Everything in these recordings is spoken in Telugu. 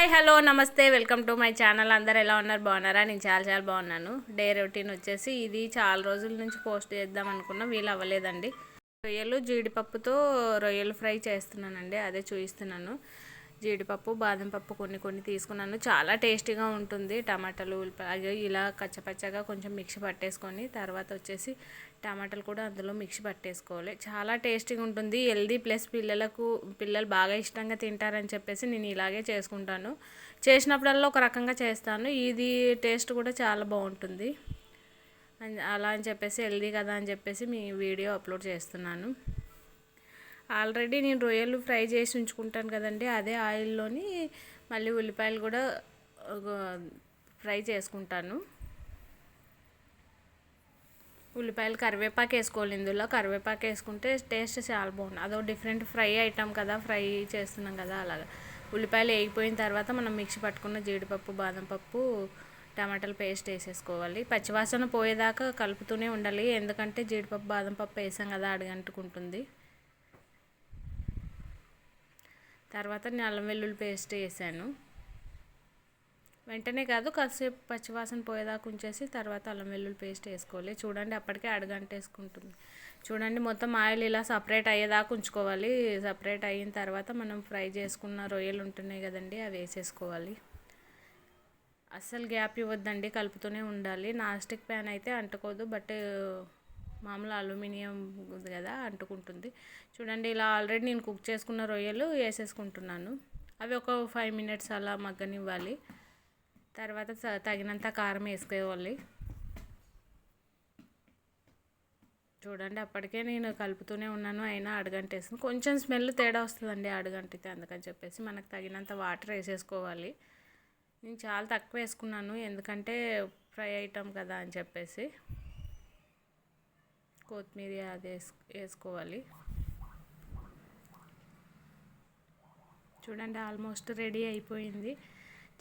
Hi hello namaste welcome to my channel. అందరు ఎలా ఉన్నారు? బాగున్నారా? నేను చాలా చాలా బాగున్నాను. డే రొటీన్ వచ్చేసి ఇది చాలా రోజుల నుంచి పోస్ట్ చేద్దాం అనుకున్నా. వీలు అవ్వలేదండి. రొయ్యలు జీడిపప్పుతో రొయ్యలు ఫ్రై చేస్తున్నానండి. అదే చూపిస్తున్నాను జీడిపప్పు బాదం పప్పు కొన్ని కొన్ని తీసుకున్నాను. చాలా టేస్టీగా ఉంటుంది. టమాటాలు ఉల్లిపాయ ఇలా కచ్చపచ్చగా కొంచెం మిక్సీ పట్టేసుకొని తర్వాత వచ్చేసి టమాటాలు కూడా అందులో మిక్సీ పట్టేసుకోవాలి. చాలా టేస్టీగా ఉంటుంది. హెల్దీ ప్లస్ పిల్లలకు పిల్లలు బాగా ఇష్టంగా తింటారని చెప్పేసి నేను ఇలాగే చేసుకుంటాను. చేసినప్పుడల్లా ఒక రకంగా చేస్తాను. ఇది టేస్ట్ కూడా చాలా బాగుంటుంది. అలా అని చెప్పేసి హెల్దీ కదా అని చెప్పేసి మీ వీడియో అప్లోడ్ చేస్తున్నాను. ఆల్రెడీ నేను రొయ్యలు ఫ్రై చేసి ఉంచుకుంటాను కదండి అదే ఆయిల్లోని మళ్ళీ ఉల్లిపాయలు కూడా ఫ్రై చేసుకుంటాను. ఉల్లిపాయలు కరివేపాకు వేసుకోవాలి ఇందులో. కరివేపాకు వేసుకుంటే టేస్ట్ చాలా బాగుంది అదో డిఫరెంట్ ఫ్రై ఐటమ్ కదా ఫ్రై చేస్తున్నాం కదా అలాగా. ఉల్లిపాయలు వేగిపోయిన తర్వాత మనం మిక్సీ పట్టుకున్న జీడిపప్పు బాదం పప్పు టమాటాలు పేస్ట్ వేసేసుకోవాలి. పచ్చివాసన పోయేదాకా కలుపుతూనే ఉండాలి. ఎందుకంటే జీడిపప్పు బాదం పప్పు వేసాం కదా అడగంటుకుంటుంది. తర్వాత నేను అల్లం వెల్లుల్లి పేస్ట్ వేసాను. వెంటనే కాదు కాసేపు పచ్చివాసన పోయేదాకా ఉంచేసి తర్వాత అల్లం వెల్లుల్లి పేస్ట్ వేసుకోవాలి. చూడండి అప్పటికే అడగంట వేసుకుంటుంది చూడండి మొత్తం ఆయిల్ ఇలా సపరేట్ అయ్యేదాకా ఉంచుకోవాలి. సపరేట్ అయిన తర్వాత మనం ఫ్రై చేసుకున్న రొయ్యలు ఉంటున్నాయి కదండి అవి వేసేసుకోవాలి. అస్సలు గ్యాప్ ఇవ్వద్దండి కలుపుతూనే ఉండాలి. నాస్టిక్ ప్యాన్ అయితే అంటుకోదు బట్ మామూలు అల్యూమినియం ఉంది కదా అంటుకుంటుంది. చూడండి ఇలా ఆల్రెడీ నేను కుక్ చేసుకున్న రొయ్యలు వేసేసుకుంటున్నాను. అవి ఒక ఫైవ్ మినిట్స్ అలా మగ్గనివ్వాలి. తర్వాత తగినంత కారం వేసుకోవాలి. చూడండి అప్పటికే నేను కలుపుతూనే ఉన్నాను అయినా అడుగంటేసింది. కొంచెం స్మెల్ తేడా వస్తుందండి అడుగంటితే అందుకని చెప్పేసి మనకు తగినంత వాటర్ వేసేసుకోవాలి. నేను చాలా తక్కువ వేసుకున్నాను ఎందుకంటే ఫ్రై ఐటమ్ కదా అని చెప్పేసి. కొత్తిమీర అది వేసుకోవాలి. చూడండి ఆల్మోస్ట్ రెడీ అయిపోయింది.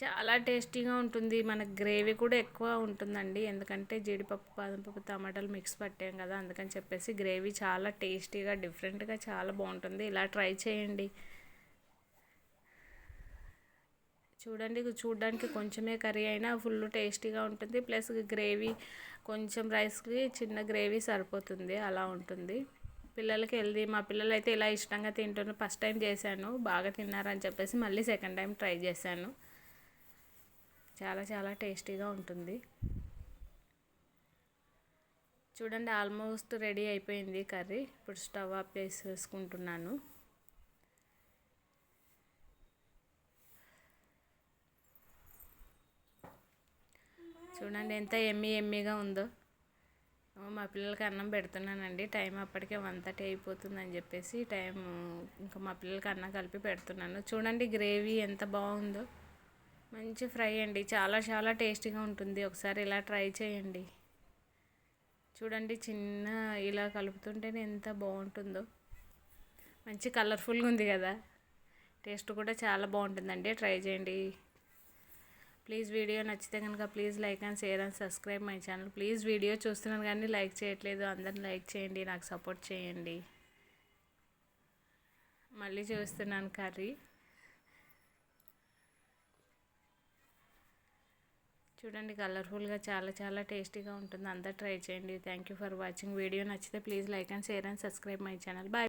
చాలా టేస్టీగా ఉంటుంది. మనకు గ్రేవీ కూడా ఎక్కువ ఉంటుందండి. ఎందుకంటే జీడిపప్పు బాదంపప్పు టమాటాలు మిక్స్ పట్టాం కదా అందుకని చెప్పేసి గ్రేవీ చాలా టేస్టీగా డిఫరెంట్గా చాలా బాగుంటుంది. ఇలా ట్రై చేయండి. చూడండి చూడడానికి కొంచెమే కర్రీ అయినా ఫుల్ టేస్టీగా ఉంటుంది. ప్లస్ గ్రేవీ కొంచెం రైస్కి చిన్న గ్రేవీ సరిపోతుంది అలా ఉంటుంది. పిల్లలకి వెళ్ళి మా పిల్లలు అయితే ఇలా ఇష్టంగా తింటున్నారు. ఫస్ట్ టైం చేశాను బాగా తిన్నారని చెప్పేసి మళ్ళీ సెకండ్ టైం ట్రై చేశాను. చాలా చాలా టేస్టీగా ఉంటుంది. చూడండి ఆల్మోస్ట్ రెడీ అయిపోయింది కర్రీ. ఇప్పుడు స్టవ్ ఆఫ్ చేసుకుంటున్నాను చూడండి ఎంత ఎమ్మి ఎమ్మిగా ఉందో. మా పిల్లలకి అన్నం పెడుతున్నానండి. టైం అప్పటికే వన్ థర్టీ అయిపోతుందని చెప్పేసి టైం ఇంకా మా పిల్లలకి అన్నం కలిపి పెడుతున్నాను. చూడండి గ్రేవీ ఎంత బాగుందో. మంచి ఫ్రై అండి. చాలా చాలా టేస్టీగా ఉంటుంది. ఒకసారి ఇలా ట్రై చేయండి. చూడండి చిన్న ఇలా కలుపుతుంటేనే ఎంత బాగుంటుందో. మంచి కలర్ఫుల్గా ఉంది కదా. టేస్ట్ కూడా చాలా బాగుంటుందండి. ట్రై చేయండి. ప్లీజ్ వీడియో నచ్చితే కనుక please like and share and subscribe my channel. Please video చూస్తున్నాను కానీ లైక్ చేయట్లేదు. అందరిని లైక్ చేయండి నాకు సపోర్ట్ చేయండి. మళ్ళీ చూస్తున్నాను కర్రీ. చూడండి కలర్ఫుల్గా చాలా చాలా టేస్టీగా ఉంటుంది. అంతా ట్రై చేయండి. Thank you for watching video నచ్చితే please like and share and subscribe my channel. Bye